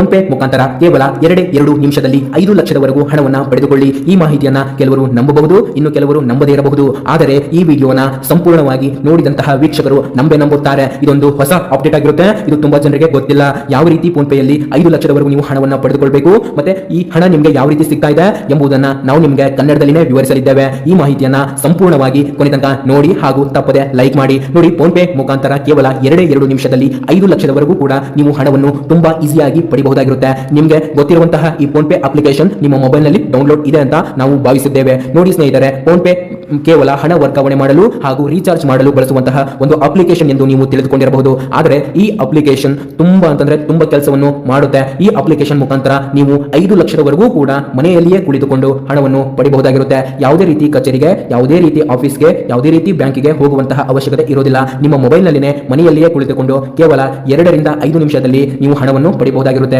PhonePe ಮುಖಾಂತರ ಕೇವಲ ಎರಡೇ ಎರಡು ನಿಮಿಷದಲ್ಲಿ ಐದು ಲಕ್ಷದವರೆಗೂ ಹಣವನ್ನು ಪಡೆದುಕೊಳ್ಳಿ. ಈ ಮಾಹಿತಿಯನ್ನ ಕೆಲವರು ನಂಬಬಹುದು, ಇನ್ನು ಕೆಲವರು ನಂಬದೇ ಇರಬಹುದು. ಆದರೆ ಈ ವಿಡಿಯೋನ ಸಂಪೂರ್ಣವಾಗಿ ನೋಡಿದಂತಹ ವೀಕ್ಷಕರು ನಂಬೆ ನಂಬುತ್ತಾರೆ. ಇದೊಂದು ಹೊಸ ಅಪ್ಡೇಟ್ ಆಗಿರುತ್ತೆ. ಇದು ತುಂಬಾ ಜನರಿಗೆ ಗೊತ್ತಿಲ್ಲ ಯಾವ ರೀತಿ ಫೋನ್ ಪೇಯಲ್ಲಿ ಐದು ಲಕ್ಷದವರೆಗೂ ನೀವು ಹಣವನ್ನು ಪಡೆದುಕೊಳ್ಬೇಕು ಮತ್ತೆ ಈ ಹಣ ನಿಮಗೆ ಯಾವ ರೀತಿ ಸಿಗ್ತಾ ಇದೆ ಎಂಬುದನ್ನ ನಾವು ನಿಮಗೆ ಕನ್ನಡದಲ್ಲಿನೇ ವಿವರಿಸಲಿದ್ದೇವೆ. ಈ ಮಾಹಿತಿಯನ್ನ ಸಂಪೂರ್ಣವಾಗಿ ಕೊನೆ ನೋಡಿ ಹಾಗೂ ತಪ್ಪದೆ ಲೈಕ್ ಮಾಡಿ. ನೋಡಿ ಫೋನ್ ಪೇ ಮುಖಾಂತರ ಕೇವಲ ಎರಡೇ ಎರಡು ನಿಮಿಷದಲ್ಲಿ ಐದು ಲಕ್ಷದವರೆಗೂ ಕೂಡ ನೀವು ಹಣವನ್ನು ತುಂಬಾ ಈಸಿಯಾಗಿ ಪಡಿಬಹುದಾಗಿರುತ್ತೆ ನಿಮಗೆ ಗೊತ್ತಿರುವಂತಹ ಈ ಫೋನ್ ಪೇ ಅಪ್ಲಿಕೇಶನ್ ನಿಮ್ಮ ಮೊಬೈಲ್ನಲ್ಲಿ ಡೌನ್ಲೋಡ್ ಇದೆ ಅಂತ ನಾವು ಭಾವಿಸಿದ್ದೇವೆ. ನೋಡಿ ಸ್ನೇಹಿತರೆ ಫೋನ್ ಪೇ ಕೇವಲ ಹಣ ವರ್ಗಾವಣೆ ಮಾಡಲು ಹಾಗೂ ರೀಚಾರ್ಜ್ ಮಾಡಲು ಬಳಸುವಂತಹ ಒಂದು ಅಪ್ಲಿಕೇಶನ್ ಎಂದು ನೀವು ತಿಳಿದುಕೊಂಡಿರಬಹುದು. ಆದರೆ ಈ ಅಪ್ಲಿಕೇಶನ್ ತುಂಬಾ ಅಂತಂದ್ರೆ ತುಂಬಾ ಕೆಲಸವನ್ನು ಮಾಡುತ್ತೆ. ಈ ಅಪ್ಲಿಕೇಶನ್ ಮುಖಾಂತರ ನೀವು ಐದು ಲಕ್ಷದವರೆಗೂ ಕೂಡ ಮನೆಯಲ್ಲಿಯೇ ಕುಳಿತುಕೊಂಡು ಹಣವನ್ನು ಪಡೆಯಬಹುದಾಗಿರುತ್ತೆ ಯಾವುದೇ ರೀತಿ ಕಚೇರಿಗೆ, ಯಾವುದೇ ರೀತಿ ಆಫೀಸ್ಗೆ, ಯಾವುದೇ ರೀತಿ ಬ್ಯಾಂಕಿಗೆ ಹೋಗುವಂತಹ ಅವಶ್ಯಕತೆ ಇರೋದಿಲ್ಲ ನಿಮ್ಮ ಮೊಬೈಲ್ನಲ್ಲಿನೇ ಮನೆಯಲ್ಲಿಯೇ ಕುಳಿತುಕೊಂಡು ಕೇವಲ ಎರಡರಿಂದ ಐದು ನಿಮಿಷದಲ್ಲಿ ನೀವು ಹಣವನ್ನು ಪಡಿಬಹುದಾಗಿರುತ್ತೆ.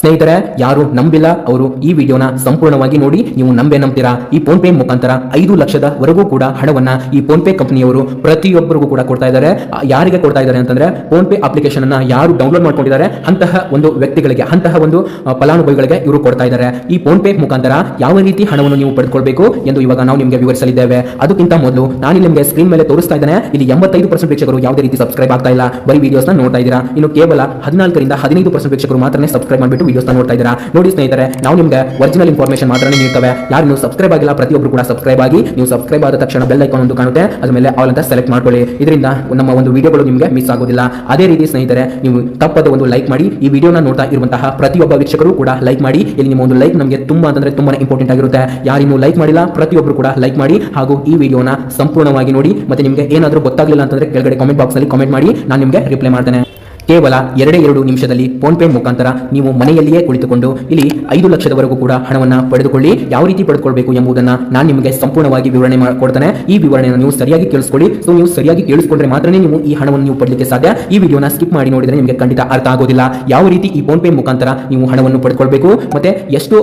ಸ್ನೇಹಿತರೆ, ಯಾರು ನಂಬಿಲ್ಲ, ಅವರು ಈ ವಿಡಿಯೋನ ಸಂಪೂರ್ಣವಾಗಿ ನೋಡಿ ನೀವು ನಂಬೆ ನಂಬ್ತೀರಾ? ಈ ಫೋನ್ ಪೇ ಮುಖಾಂತರ ಐದು ಲಕ್ಷದವರೆಗೂ ಕೂಡ ಹಣವನ್ನ ಈ ಫೋನ್ ಪೇ ಕಂಪನಿಯವರು ಪ್ರತಿಯೊಬ್ಬರಿಗೂ ಕೂಡ ಕೊಡ್ತಾ ಇದ್ದಾರೆ. ಯಾರಿಗೆ ಕೊಡ್ತಾ ಇದ್ದಾರೆ ಅಂತಂದ್ರೆ ಫೋನ್ ಪೇ ಅಪ್ಲಿಕೇಶನ್ ಅನ್ನ ಯಾರು ಡೌನ್ಲೋಡ್ ಮಾಡ್ಕೊಂಡಿದ್ದಾರೆ, ಅಂತಹ ಒಂದು ವ್ಯಕ್ತಿಗಳಿಗೆ, ಅಂತಹ ಒಂದು ಫಲಾನುಭವಿಗಳಿಗೆ ಇವರು ಕೊಡ್ತಾ ಇದ್ದಾರೆ. ಈ ಫೋನ್ ಪೇ ಮುಖಾಂತರ ಯಾವ ರೀತಿ ಹಣವನ್ನು ನೀವು ಪಡೆದುಕೊಳ್ಬೇಕು ಎಂದು ಇವಾಗ ನಾವು ನಿಮಗೆ ವಿವರಿಸಲಿದ್ದೇವೆ. ಅದಕ್ಕಿಂತ ಮೊದಲು ನಾನು ನಿಮಗೆ ಸ್ಕ್ರೀನ್ ಮೇಲೆ ತೋರಿಸ್ತಾ ಇದ್ದೇನೆ. ಇಲ್ಲಿ ಎಂಬತ್ತೈದು ಪರ್ಸೆಂಟ್ ವೀಕ್ಷಕರು ಯಾವುದೇ ರೀತಿ ಸಬ್ಸ್ಕ್ರೈಬ್ ಆಗ್ತಾ ಇಲ್ಲ. ಬರೀ ವಿಡಿಯೋಸ್ನ ನೋಡ್ತಾ ಇದ್ದೀರಾ. ಇನ್ನು ಕೇವಲ ಹದಿನಾಲ್ಕರಿಂದ ಹದಿನೈದು ಪರ್ಸೆಂಟ್ ವೀಕ್ಷಕರು ಮಾತ್ರ ಸಬ್ಸ್ಕ್ರೈಬ್ ಮಾಡಿಬಿಟ್ಟು ವಿಡಿಯೋಸ್ನ ನೋಡ್ತಾ ಇದ್ದೀರಾ? ನೋಡಿ ಸ್ನೇಹಿತರೆ, ನಾವು ನಿಮಗೆ ಒರಿಜಿನಲ್ ಇನ್ಫಾರ್ಮೇಷನ್ ಮಾತ್ರ ನೀಡ್ತವೆ. ಯಾರು ನೀವು ಸಬ್ಸ್ಕ್ರೈಬ್ ಆಗಿಲ್ಲ ಪ್ರತಿಯೊಬ್ಬರು ಕೂಡ ಸಬ್ಸ್ಕ್ರೈಬ್ ಆಗಿ, ನೀವು ಸಬ್ಸ್ಕ್ರೈಬ್ ಆದ ತಕ್ಷಣ ಬೆಲ್ ಐಕಾನ್ ಒಂದು ಕಾಣುತ್ತೆ. ಅದ್ರ ಮೇಲೆ ಆಲ್ ಅಂತ ಸೆಲೆಕ್ಟ್ ಮಾಡ್ಕೊಳ್ಳಿ. ಇದರಿಂದ ನಮ್ಮ ಒಂದು ವಿಡಿಯೋಗಳು ನಿಮಗೆ ಮಿಸ್ ಆಗೋದಿಲ್ಲ. ಅದೇ ರೀತಿ ಸ್ನೇಹಿತರೆ, ನೀವು ತಪ್ಪದ ಒಂದು ಲೈಕ್ ಮಾಡಿ, ಈ ವಿಡಿಯೋನ ನೋಡ್ತಾ ಇರುವಂತಹ ಪ್ರತಿಯೊಬ್ಬ ವೀಕ್ಷಕರು ಕೂಡ ಲೈಕ್ ಮಾಡಿ. ಇಲ್ಲಿ ನಿಮ್ಮ ಒಂದು ಲೈಕ್ ನಮಗೆ ತುಂಬಾ ಅಂತಂದ್ರೆ ತುಂಬಾ ಇಂಪಾರ್ಟೆಂಟ್ ಆಗಿರುತ್ತೆ. ಯಾರು ನೀವು ಲೈಕ್ ಮಾಡಿಲ್ಲ ಪ್ರತಿಯೊಬ್ಬರು ಕೂಡ ಲೈಕ್ ಮಾಡಿ. ಹಾಗೂ ಈ ವಿಡಿಯೋನ ಸಂಪೂರ್ಣವಾಗಿ ನೋಡಿ. ಮತ್ತೆ ನಿಮಗೆ ಏನಾದರೂ ಗೊತ್ತಾಗಲಿಲ್ಲ ಅಂತಂದ್ರೆ ಕೆಳಗಡೆ ಕಾಮೆಂಟ್ ಬಾಕ್ಸ್ ಅಲ್ಲಿ ಕಾಮೆಂಟ್ ಮಾಡಿ. ನಾನು ನಿಮಗೆ ರಿಪ್ಲೈ ಮಾಡ್ತೇನೆ. ಕೇವಲ ಎರಡೇ ಎರಡು ನಿಮಿಷದಲ್ಲಿ ಫೋನ್ ಪೇ ಮುಖಾಂತರ ನೀವು ಮನೆಯಲ್ಲಿಯೇ ಕುಳಿತುಕೊಂಡು ಇಲ್ಲಿ ಐದು ಲಕ್ಷದವರೆಗೂ ಕೂಡ ಹಣವನ್ನು ಪಡೆದುಕೊಳ್ಳಿ. ಯಾವ ರೀತಿ ಪಡೆದುಕೊಳ್ಬೇಕು ಎಂಬುದನ್ನ ನಾನು ನಿಮಗೆ ಸಂಪೂರ್ಣವಾಗಿ ವಿವರಣೆ ಮಾಡಿಕೊಡ್ತೇನೆ ಈ ವಿವರಣೆಯನ್ನು ನೀವು ಸರಿಯಾಗಿ ಕೇಳಿಸ್ಕೊಳ್ಳಿ. ಸೊ ನೀವು ಸರಿಯಾಗಿ ಕೇಳಿಸ್ಕೊಂಡ್ರೆ ಮಾತ್ರನೇ ನೀವು ಈ ಹಣವನ್ನು ನೀವು ಪಡಲಿಕ್ಕೆ ಸಾಧ್ಯ. ಈ ವಿಡಿಯೋನ ಸ್ಕಿಪ್ ಮಾಡಿ ನೋಡಿದರೆ ನಿಮಗೆ ಖಂಡಿತ ಅರ್ಥ ಆಗೋದಿಲ್ಲ. ಯಾವ ರೀತಿ ಈ ಫೋನ್ ಪೇ ಮುಖಾಂತರ ನೀವು ಹಣವನ್ನು ಪಡೆದುಕೊಳ್ಬೇಕು, ಮತ್ತೆ ಎಷ್ಟು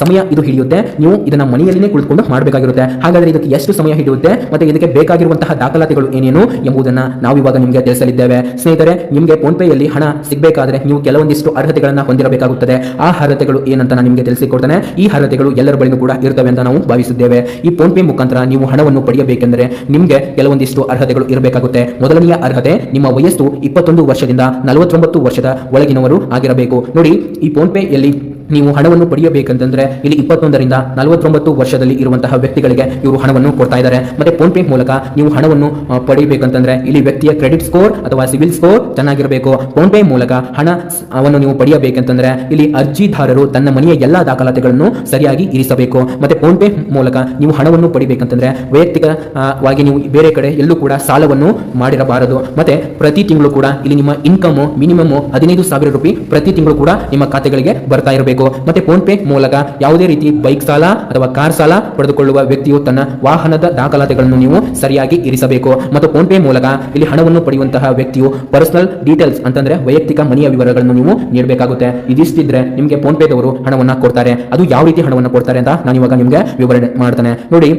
ಸಮಯ ಇದು ಹಿಡಿಯುತ್ತೆ, ನೀವು ಇದನ್ನ ಮನೆಯಲ್ಲಿನೇ ಕುಳಿತುಕೊಂಡು ಮಾಡಬೇಕಾಗಿರುತ್ತೆ. ಹಾಗಾದರೆ ಇದಕ್ಕೆ ಎಷ್ಟು ಸಮಯ ಹಿಡಿಯುತ್ತೆ, ಮತ್ತೆ ಇದಕ್ಕೆ ಬೇಕಾಗಿರುವಂತಹ ದಾಖಲಾತಿಗಳು ಏನೇನು ಎಂಬುದನ್ನ ನಾವು ಇವಾಗ ನಿಮಗೆ ತಿಳಿಸಲಿದ್ದೇವೆ. ಸ್ನೇಹಿತರೆ, ನಿಮಗೆ ಫೋನ್ ಪೇಯಲ್ಲಿ ಹಣ ಸಿಗಬೇಕಾದ್ರೆ ನೀವು ಕೆಲವೊಂದಿಷ್ಟು ಅರ್ಹತೆಗಳನ್ನು ಹೊಂದಿರಬೇಕಾಗುತ್ತದೆ. ಆ ಅರ್ಹತೆಗಳು ಏನಂತ ನಾನು ನಿಮಗೆ ತಿಳಿಸಿಕೊಡ್ತೇನೆ. ಈ ಅರ್ಹತೆಗಳು ಎಲ್ಲರ ಬಳಿಗೂ ಕೂಡ ಇರ್ತವೆ ಅಂತ ನಾವು ಭಾವಿಸಿದ್ದೇವೆ ಈ ಫೋನ್ ಪೇ ಮುಖಾಂತರ ನೀವು ಹಣವನ್ನು ಪಡೆಯಬೇಕೆಂದರೆ ನಿಮಗೆ ಕೆಲವೊಂದಿಷ್ಟು ಅರ್ಹತೆಗಳು ಇರಬೇಕಾಗುತ್ತೆ. ಮೊದಲನೆಯ ಅರ್ಹತೆ ನಿಮ್ಮ ವಯಸ್ಸು ಇಪ್ಪತ್ತೊಂದು ವರ್ಷದಿಂದ ನಲವತ್ತೊಂಬತ್ತು ವರ್ಷದ ಒಳಗಿನವರು ಆಗಿರಬೇಕು. ನೋಡಿ, ಈ ಫೋನ್ ಪೇಯಲ್ಲಿ ನೀವು ಹಣವನ್ನು ಪಡೆಯಬೇಕಂತಂದ್ರೆ ಇಲ್ಲಿ ಇಪ್ಪತ್ತೊಂದರಿಂದ ನಲವತ್ತೊಂಬತ್ತು ವರ್ಷದಲ್ಲಿ ಇರುವಂತಹ ವ್ಯಕ್ತಿಗಳಿಗೆ ಇವರು ಹಣವನ್ನು ಕೊಡ್ತಾ ಇದ್ದಾರೆ. ಮತ್ತೆ ಫೋನ್ ಪೇ ಮೂಲಕ ನೀವು ಹಣವನ್ನು ಪಡೆಯಬೇಕಂತಂದ್ರೆ ಇಲ್ಲಿ ವ್ಯಕ್ತಿಯ ಕ್ರೆಡಿಟ್ ಸ್ಕೋರ್ ಅಥವಾ ಸಿವಿಲ್ ಸ್ಕೋರ್ ಚೆನ್ನಾಗಿರಬೇಕು. ಫೋನ್ ಪೇ ಮೂಲಕ ಹಣವನ್ನು ನೀವು ಪಡೆಯಬೇಕಂತಂದ್ರೆ ಇಲ್ಲಿ ಅರ್ಜಿದಾರರು ತನ್ನ ಮನೆಯ ಎಲ್ಲಾ ದಾಖಲಾತಿಗಳನ್ನು ಸರಿಯಾಗಿ ಇರಿಸಬೇಕು. ಮತ್ತೆ ಫೋನ್ ಪೇ ಮೂಲಕ ನೀವು ಹಣವನ್ನು ಪಡಿಬೇಕಂತಂದ್ರೆ ವೈಯಕ್ತಿಕವಾಗಿ ನೀವು ಬೇರೆ ಕಡೆ ಎಲ್ಲೂ ಕೂಡ ಸಾಲವನ್ನು ಮಾಡಿರಬಾರದು. ಮತ್ತೆ ಪ್ರತಿ ತಿಂಗಳು ಕೂಡ ಇಲ್ಲಿ ನಿಮ್ಮ ಇನ್ಕಮ್ ಮಿನಿಮಮ್ ಹದಿನೈದು ಸಾವಿರ ರೂಪಾಯಿ ಪ್ರತಿ ತಿಂಗಳು ಕೂಡ ನಿಮ್ಮ ಖಾತೆಗಳಿಗೆ ಬರ್ತಾ ಇರಬೇಕು. ಮತ್ತೆ ಫೋನ್ ಪೇ ಮೂಲಕ ಯಾವುದೇ ರೀತಿ ಬೈಕ್ ಸಾಲ ಅಥವಾ ಕಾರ್ ಸಾಲ ಪಡೆದುಕೊಳ್ಳುವ ವ್ಯಕ್ತಿಯು ತನ್ನ ವಾಹನದ ದಾಖಲಾತಿಗಳನ್ನು ನೀವು ಸರಿಯಾಗಿ ಇರಿಸಬೇಕು. ಮತ್ತು ಫೋನ್ ಪೇ ಮೂಲಕ ಇಲ್ಲಿ ಹಣವನ್ನು ಪಡೆಯುವಂತಹ ವ್ಯಕ್ತಿಯು ಪರ್ಸನಲ್ ಡೀಟೇಲ್ಸ್ ಅಂತಂದ್ರೆ ವೈಯಕ್ತಿಕ ಮನೆಯ ವಿವರಗಳನ್ನು ನೀವು ನೀಡಬೇಕಾಗುತ್ತೆ. ಇದಿಷ್ಟಿದ್ರೆ ನಿಮಗೆ ಫೋನ್ ಪೇದವರು ಹಣವನ್ನು ಕೊಡ್ತಾರೆ. ಅದು ಯಾವ ರೀತಿ ಹಣವನ್ನು ಕೊಡ್ತಾರೆ ಅಂತ ನಾನು ಇವಾಗ ನಿಮಗೆ ವಿವರಣೆ ಮಾಡ್ತಾನೆ. ನೋಡಿ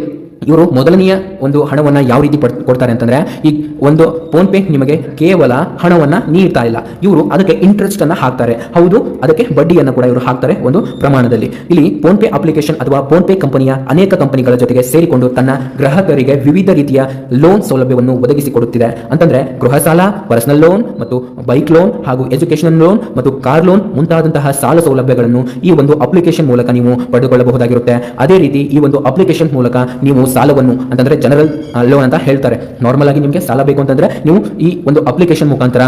ಇವರು ಮೊದಲನೆಯ ಒಂದು ಹಣವನ್ನು ಯಾವ ರೀತಿ ಪಡ್- ಕೊಡ್ತಾರೆ ಅಂತಂದರೆ, ಈ ಒಂದು ಫೋನ್ ಪೇ ನಿಮಗೆ ಕೇವಲ ಹಣವನ್ನು ನೀಡ್ತಾ ಇಲ್ಲ. ಇವರು ಅದಕ್ಕೆ ಇಂಟ್ರೆಸ್ಟನ್ನು ಹಾಕ್ತಾರೆ. ಹೌದು, ಅದಕ್ಕೆ ಬಡ್ಡಿಯನ್ನು ಕೂಡ ಇವರು ಹಾಕ್ತಾರೆ ಒಂದು ಪ್ರಮಾಣದಲ್ಲಿ. ಇಲ್ಲಿ ಫೋನ್ ಪೇ ಅಪ್ಲಿಕೇಶನ್ ಅಥವಾ ಫೋನ್ ಪೇ ಕಂಪನಿಯ ಅನೇಕ ಕಂಪನಿಗಳ ಜೊತೆಗೆ ಸೇರಿಕೊಂಡು ತನ್ನ ಗ್ರಾಹಕರಿಗೆ ವಿವಿಧ ರೀತಿಯ ಲೋನ್ ಸೌಲಭ್ಯವನ್ನು ಒದಗಿಸಿಕೊಡುತ್ತಿದೆ ಅಂತಂದ್ರೆ, ಗೃಹ ಸಾಲ ಪರ್ಸನಲ್ ಲೋನ್ ಮತ್ತು ಬೈಕ್ ಲೋನ್ ಹಾಗೂ ಎಜುಕೇಷನ್ ಲೋನ್ ಮತ್ತು ಕಾರ್ ಲೋನ್ ಮುಂತಾದಂತಹ ಸಾಲ ಸೌಲಭ್ಯಗಳನ್ನು ಈ ಒಂದು ಅಪ್ಲಿಕೇಶನ್ ಮೂಲಕ ನೀವು ಪಡೆದುಕೊಳ್ಳಬಹುದಾಗಿರುತ್ತೆ. ಅದೇ ರೀತಿ ಈ ಒಂದು ಅಪ್ಲಿಕೇಶನ್ ಮೂಲಕ ನೀವು ಸಾಲವನ್ನು ಅಂತಂದ್ರೆ ಜನರಲ್ ಲೋನ್ ಅಂತ ಹೇಳ್ತಾರೆ. ನಾರ್ಮಲ್ ಆಗಿ ನಿಮಗೆ ಸಾಲ ಬೇಕು ಅಂತಂದ್ರೆ ನೀವು ಈ ಒಂದು ಅಪ್ಲಿಕೇಶನ್ ಮುಖಾಂತರ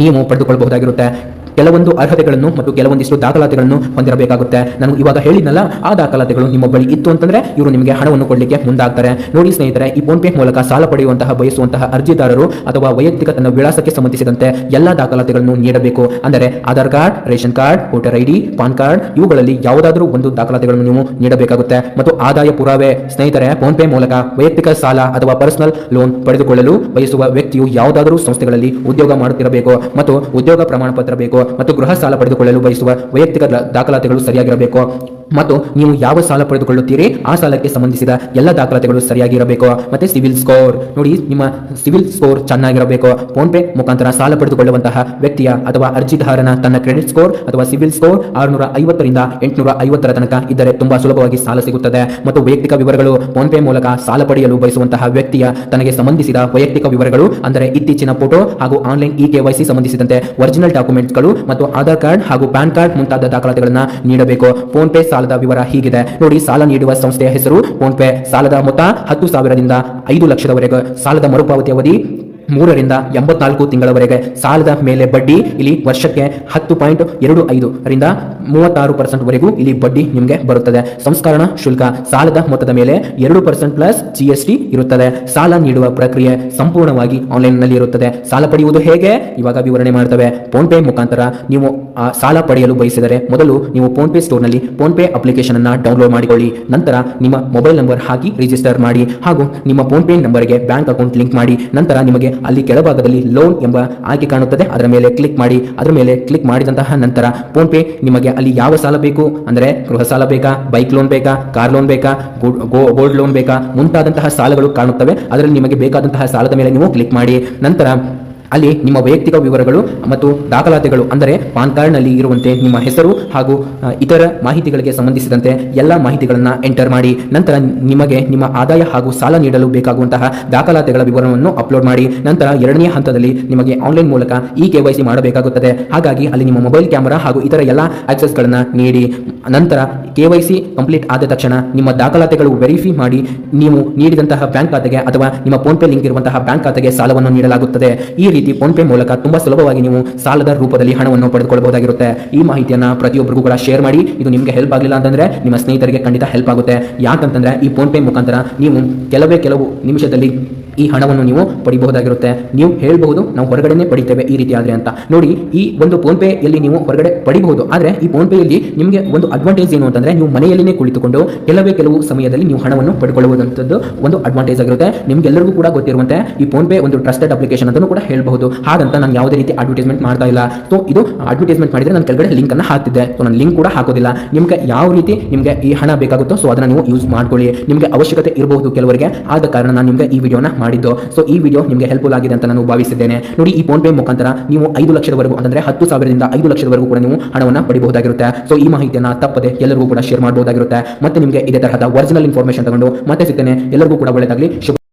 ನೀವು ಪಡೆದುಕೊಳ್ಳಬಹುದಾಗಿರುತ್ತೆ ಕೆಲವೊಂದು ಅರ್ಹತೆಗಳನ್ನು ಮತ್ತು ಕೆಲವೊಂದಿಷ್ಟು ದಾಖಲಾತಿಗಳನ್ನು ಹೊಂದಿರಬೇಕಾಗುತ್ತೆ. ನಾನು ಇವಾಗ ಹೇಳಿದ್ನಲ್ಲ, ಆ ದಾಖಲಾತಿಗಳು ನಿಮ್ಮ ಬಳಿ ಇತ್ತು ಅಂತಂದ್ರೆ ಇವರು ನಿಮಗೆ ಹಣವನ್ನು ಕೊಡಲಿಕ್ಕೆ ಮುಂದಾಗ್ತಾರೆ. ನೋಡಿ ಸ್ನೇಹಿತರೆ, ಈ ಫೋನ್ ಪೇ ಮೂಲಕ ಸಾಲ ಪಡೆಯುವಂತಹ ಬಯಸುವಂತಹ ಅರ್ಜಿದಾರರು ಅಥವಾ ವೈಯಕ್ತಿಕ ತನ್ನ ವಿಳಾಸಕ್ಕೆ ಸಂಬಂಧಿಸಿದಂತೆ ಎಲ್ಲಾ ದಾಖಲಾತಿಗಳನ್ನು ನೀಡಬೇಕು. ಅಂದರೆ Aadhaar card, ration card, voter ID, PAN card, ಇವುಗಳಲ್ಲಿ ಯಾವುದಾದರೂ ಒಂದು ದಾಖಲಾತಿಗಳನ್ನು ನೀವು ನೀಡಬೇಕಾಗುತ್ತೆ. ಮತ್ತು ಆದಾಯ ಪುರಾವೆ, ಸ್ನೇಹಿತರೆ, ಫೋನ್ ಪೇ ಮೂಲಕ ವೈಯಕ್ತಿಕ ಸಾಲ ಅಥವಾ ಪರ್ಸನಲ್ ಲೋನ್ ಪಡೆದುಕೊಳ್ಳಲು ಬಯಸುವ ವ್ಯಕ್ತಿಯು ಯಾವುದಾದರೂ ಸಂಸ್ಥೆಗಳಲ್ಲಿ ಉದ್ಯೋಗ ಮಾಡುತ್ತಿರಬೇಕು. ಮತ್ತು ಉದ್ಯೋಗ ಪ್ರಮಾಣ ಪತ್ರ ಬೇಕು. ಮತ್ತು ಗೃಹ ಸಾಲ ಪಡೆದುಕೊಳ್ಳಲು ಬಯಸುವ ವೈಯಕ್ತಿಕ ದಾಖಲಾತಿಗಳು ಸರಿಯಾಗಿರಬೇಕು? ಮತ್ತು ನೀವು ಯಾವ ಸಾಲ ಪಡೆದುಕೊಳ್ಳುತ್ತೀರಿ? ಆ ಸಾಲಕ್ಕೆ ಸಂಬಂಧಿಸಿದ ಎಲ್ಲ ದಾಖಲಾತಿಗಳು ಸರಿಯಾಗಿರಬೇಕು. ಮತ್ತೆ ಸಿವಿಲ್ ಸ್ಕೋರ್. ನೋಡಿ, ನಿಮ್ಮ ಸಿವಿಲ್ ಸ್ಕೋರ್ ಚೆನ್ನಾಗಿರಬೇಕು. ಫೋನ್ ಪೇ ಮುಖಾಂತರ ಸಾಲ ಪಡೆದುಕೊಳ್ಳುವಂತಹ ವ್ಯಕ್ತಿಯ ಅಥವಾ ಅರ್ಜಿದಾರನ ತನ್ನ ಕ್ರೆಡಿಟ್ ಸ್ಕೋರ್ ಅಥವಾ ಸಿವಿಲ್ ಸ್ಕೋರ್ ಆರುನೂರ ಐವತ್ತರಿಂದ ಎಂಟುನೂರ ಐವತ್ತರ ತನಕ ಇದ್ದರೆ ತುಂಬಾ ಸುಲಭವಾಗಿ ಸಾಲ ಸಿಗುತ್ತದೆ. ಮತ್ತು ವೈಯಕ್ತಿಕ ವಿವರಗಳು. ಫೋನ್ ಪೇ ಮೂಲಕ ಸಾಲ ಪಡೆಯಲು ಬಯಸುವಂತಹ ವ್ಯಕ್ತಿಯ ತನಗೆ ಸಂಬಂಧಿಸಿದ ವೈಯಕ್ತಿಕ ವಿವರಗಳು, ಅಂದರೆ ಇತ್ತೀಚಿನ ಫೋಟೋ ಹಾಗೂ ಆನ್ಲೈನ್ ಇ ಕೆವೈಸಿ ಸಂಬಂಧಿಸಿದಂತೆ ಒರಿಜಿನಲ್ ಡಾಕ್ಯುಮೆಂಟ್ಗಳು ಮತ್ತು ಆಧಾರ್ ಕಾರ್ಡ್ ಹಾಗೂ ಪ್ಯಾನ್ ಕಾರ್ಡ್ ಮುಂತಾದ ದಾಖಲಾತಿಗಳನ್ನು ನೀಡಬೇಕು. ಫೋನ್ ಪೇ ಸಾಲದ ವಿವರ ಹೀಗಿದೆ. ನೋಡಿ, ಸಾಲ ನೀಡುವ ಸಂಸ್ಥೆಯ ಹೆಸರು ಫೋನ್ ಪೇ ಸಾಲದ ಮೊತ್ತ ಹತ್ತು ಸಾವಿರದಿಂದ ಐದು ಲಕ್ಷದವರೆಗೆ. ಸಾಲದ ಮರುಪಾವತಿ ಅವಧಿ ಮೂರರಿಂದ ಎಂಬತ್ನಾಲ್ಕು ತಿಂಗಳವರೆಗೆ ಸಾಲದ ಮೇಲೆ ಬಡ್ಡಿ ಇಲ್ಲಿ ವರ್ಷಕ್ಕೆ ಹತ್ತು ಪಾಯಿಂಟ್ ಎರಡು ಐದು ರಿಂದ ಮೂವತ್ತಾರು ಪರ್ಸೆಂಟ್ ವರೆಗೂ ಇಲ್ಲಿ ಬಡ್ಡಿ ನಿಮಗೆ ಬರುತ್ತದೆ. ಸಂಸ್ಕರಣಾ ಶುಲ್ಕ ಸಾಲದ ಮೊತ್ತದ ಮೇಲೆ ಎರಡು ಪರ್ಸೆಂಟ್ ಪ್ಲಸ್ ಜಿಎಸ್ಟಿ ಇರುತ್ತದೆ. ಸಾಲ ನೀಡುವ ಪ್ರಕ್ರಿಯೆ ಸಂಪೂರ್ಣವಾಗಿ ಆನ್ಲೈನ್ನಲ್ಲಿ ಇರುತ್ತದೆ. ಸಾಲ ಪಡೆಯುವುದು ಹೇಗೆ? ಇವಾಗ ವಿವರಣೆ ಮಾಡ್ತವೆ. ಫೋನ್ ಪೇ ಮುಖಾಂತರ ನೀವು ಸಾಲ ಪಡೆಯಲು ಬಯಸಿದರೆ ಮೊದಲು ನೀವು ಫೋನ್ ಪೇ ಸ್ಟೋರ್ನಲ್ಲಿ ಫೋನ್ ಪೇ ಅಪ್ಲಿಕೇಶನ್ ಅನ್ನು ಡೌನ್ಲೋಡ್ ಮಾಡಿಕೊಳ್ಳಿ. ನಂತರ ನಿಮ್ಮ ಮೊಬೈಲ್ ನಂಬರ್ ಹಾಕಿ ರಿಜಿಸ್ಟರ್ ಮಾಡಿ ಹಾಗೂ ನಿಮ್ಮ ಫೋನ್ ಪೇ ನಂಬರ್ಗೆ ಬ್ಯಾಂಕ್ ಅಕೌಂಟ್ ಲಿಂಕ್ ಮಾಡಿ. ನಂತರ ನಿಮಗೆ ಅಲ್ಲಿ ಕೆಳಭಾಗದಲ್ಲಿ ಲೋನ್ ಎಂಬ ಆಯ್ಕೆ ಕಾಣುತ್ತದೆ. ಅದರ ಮೇಲೆ ಕ್ಲಿಕ್ ಮಾಡಿ. ಅದರ ಮೇಲೆ ಕ್ಲಿಕ್ ಮಾಡಿದಂತಹ ನಂತರ ಫೋನ್ ಪೇ ನಿಮಗೆ ಅಲ್ಲಿ ಯಾವ ಸಾಲ ಬೇಕು? ಅಂದರೆ ಗೃಹ ಸಾಲ ಬೇಕಾ? ಬೈಕ್ ಲೋನ್ ಬೇಕಾ? ಕಾರ್ ಲೋನ್ ಬೇಕಾ? ಗೋಲ್ಡ್ ಲೋನ್ ಬೇಕಾ? ಮುಂತಾದಂತಹ ಸಾಲಗಳು ಕಾಣುತ್ತವೆ. ಅದರಲ್ಲಿ ನಿಮಗೆ ಬೇಕಾದಂತಹ ಸಾಲದ ಮೇಲೆ ನೀವು ಕ್ಲಿಕ್ ಮಾಡಿ. ನಂತರ ಅಲ್ಲಿ ನಿಮ್ಮ ವೈಯಕ್ತಿಕ ವಿವರಗಳು ಮತ್ತು ದಾಖಲಾತಿಗಳು, ಅಂದರೆ ಪಾನ್ ಕಾರ್ಡ್ನಲ್ಲಿ ಇರುವಂತೆ ನಿಮ್ಮ ಹೆಸರು ಹಾಗೂ ಇತರ ಮಾಹಿತಿಗಳಿಗೆ ಸಂಬಂಧಿಸಿದಂತೆ ಎಲ್ಲ ಮಾಹಿತಿಗಳನ್ನು ಎಂಟರ್ ಮಾಡಿ, ನಂತರ ನಿಮಗೆ ನಿಮ್ಮ ಆದಾಯ ಹಾಗೂ ಸಾಲ ನೀಡಲು ಬೇಕಾಗುವಂತಹ ದಾಖಲಾತಿಗಳ ವಿವರವನ್ನು ಅಪ್ಲೋಡ್ ಮಾಡಿ, ನಂತರ ಎರಡನೇ ಹಂತದಲ್ಲಿ ನಿಮಗೆ ಆನ್ಲೈನ್ ಮೂಲಕ ಇ ಕೆ ವೈ ಸಿ ಮಾಡಬೇಕಾಗುತ್ತದೆ. ಹಾಗಾಗಿ ಅಲ್ಲಿ ನಿಮ್ಮ ಮೊಬೈಲ್ ಕ್ಯಾಮೆರಾ ಹಾಗೂ ಇತರ ಎಲ್ಲ ಆಕ್ಸೆಸ್ಗಳನ್ನು ನೀಡಿ, ನಂತರ ಕೆ ವೈ ಸಿ ಕಂಪ್ಲೀಟ್ ಆದ ತಕ್ಷಣ ನಿಮ್ಮ ದಾಖಲಾತಿಗಳು ವೆರಿಫೈ ಮಾಡಿ, ನೀವು ನೀಡಿದಂತಹ ಬ್ಯಾಂಕ್ ಖಾತೆಗೆ ಅಥವಾ ನಿಮ್ಮ ಫೋನ್ ಪೇ ಲಿಂಕ್ ಇರುವಂತಹ ಬ್ಯಾಂಕ್ ಖಾತೆಗೆ ಸಾಲವನ್ನು ನೀಡಲಾಗುತ್ತದೆ. ಈ ರೀತಿ ಫೋನ್ ಪೇ ಮೂಲಕ ತುಂಬಾ ಸುಲಭವಾಗಿ ನೀವು ಸಾಲದ ರೂಪದಲ್ಲಿ ಹಣವನ್ನು ಪಡೆದುಕೊಳ್ಳಬಹುದಾಗಿರುತ್ತೆ. ಈ ಮಾಹಿತಿಯನ್ನ ಪ್ರತಿಯೊಬ್ಬರಿಗೂ ಕೂಡ ಶೇರ್ ಮಾಡಿ. ಇದು ನಿಮಗೆ ಹೆಲ್ಪ್ ಆಗಲಿಲ್ಲ ಅಂತಂದ್ರೆ ನಿಮ್ಮ ಸ್ನೇಹಿತರಿಗೆ ಖಂಡಿತ ಹೆಲ್ಪ್ ಆಗುತ್ತೆ. ಯಾಕಂತಂದ್ರೆ ಈ ಫೋನ್ ಪೇ ಮುಖಾಂತರ ನೀವು ಕೆಲವೇ ಕೆಲವು ನಿಮಿಷದಲ್ಲಿ ಈ ಹಣವನ್ನು ನೀವು ಪಡಿಬಹುದಾಗಿರುತ್ತೆ. ನೀವು ಹೇಳಬಹುದು, ನಾವು ಹೊರಗಡೆನೆ ಪಡಿತೇವೆ ಈ ರೀತಿ ಆದರೆ ಅಂತ. ನೋಡಿ, ಈ ಒಂದು ಫೋನ್ ಪೇ ಯಲ್ಲಿ ನೀವು ಹೊರಗಡೆ ಪಡಿಬಹುದು. ಆದರೆ ಈ ಫೋನ್ ಪೇ ಯಲ್ಲಿ ನಿಮಗೆ ಒಂದು ಅಡ್ವಾಂಟೇಜ್ ಏನು ಅಂತಂದ್ರೆ ನೀವು ಮನೆಯಲ್ಲಿನೇ ಕುಳಿತುಕೊಂಡು ಕೆಲವೇ ಕೆಲವು ಸಮಯದಲ್ಲಿ ನೀವು ಹಣವನ್ನು ಪಡ್ಕೊಳ್ಳುವುದಂಥದ್ದು ಒಂದು ಅಡ್ವಾಂಟೇಜ್ ಆಗಿರುತ್ತೆ. ನಿಮ್ಗೆಲ್ಲರಿಗೂ ಕೂಡ ಗೊತ್ತಿರುವಂತೆ ಈ ಫೋನ್ ಪೇ ಒಂದು ಟ್ರಸ್ಟೆಡ್ ಅಪ್ಲಿಕೇಶನ್ ಅಂತಲೂ ಕೂಡ ಹೇಳಬಹುದು. ಹಾಗಂತ ನಾನು ಯಾವುದೇ ರೀತಿ ಅಡ್ವರ್ಟೈಸ್ಮೆಂಟ್ ಮಾಡ್ತಾ ಇಲ್ಲ. ಸೊ ಇದು ಅಡ್ವರ್ಟೈಸ್ಮೆಂಟ್ ಮಾಡಿದ್ರೆ ನಾನು ಕೆಳಗಡೆ ಲಿಂಕ್ ಅನ್ನು ಹಾಕ್ತಿದ್ದೆ. ಸೊ ನಾನು ಲಿಂಕ್ ಕೂಡ ಹಾಕೋದಿಲ್ಲ. ನಿಮ್ಗೆ ಯಾವ ರೀತಿ ನಿಮಗೆ ಈ ಹಣ ಬೇಕಾಗುತ್ತೋ ಸೊ ಅದನ್ನ ನೀವು ಯೂಸ್ ಮಾಡ್ಕೊಳ್ಳಿ. ನಿಮಗೆ ಅವಶ್ಯಕತೆ ಇರಬಹುದು ಕೆಲವರಿಗೆ. ಆದ ಕಾರಣ ನಾನು ನಿಮಗೆ ಈ ವಿಡಿಯೋನ ಮಾಡಿದ್ದು. ಸೊ ಈ ವಿಡಿಯೋ ನಿಮಗೆ ಹೆಲ್ಪ್ಫುಲ್ ಆಗಿದೆ ಅಂತ ನಾನು ಭಾವಿಸಿದ್ದೇನೆ. ನೋಡಿ, ಈ ಫೋನ್ ಪೇ ಮುಖಾಂತರ ನೀವು ಐದು ಲಕ್ಷದವರೆಗೂ ಅಂದ್ರೆ ಹತ್ತು ಸಾವಿರದಿಂದ ಐದು ಲಕ್ಷದವರೆಗೂ ಕೂಡ ನೀವು ಹಣವನ್ನು ಪಡಿಬಹುದಾಗಿರುತ್ತೆ. ಸೊ ಈ ಮಾಹಿತಿಯನ್ನು ತಪ್ಪದೆ ಎಲ್ಲರಿಗೂ ಕೂಡ ಶೇರ್ ಮಾಡಬಹುದಾಗಿರುತ್ತೆ. ಮತ್ತೆ ನಿಮಗೆ ಇದೇ ತರಹದ ಒರಿಜಿನಲ್ ಇನ್ಫಾರ್ಮೇಷನ್ ತಗೊಂಡು ಮತ್ತೆ ಸಿಗ್ತೇನೆ. ಎಲ್ಲರಿಗೂ ಕೂಡ ಒಳ್ಳೆಯದಾಗಲಿ ಶುಭ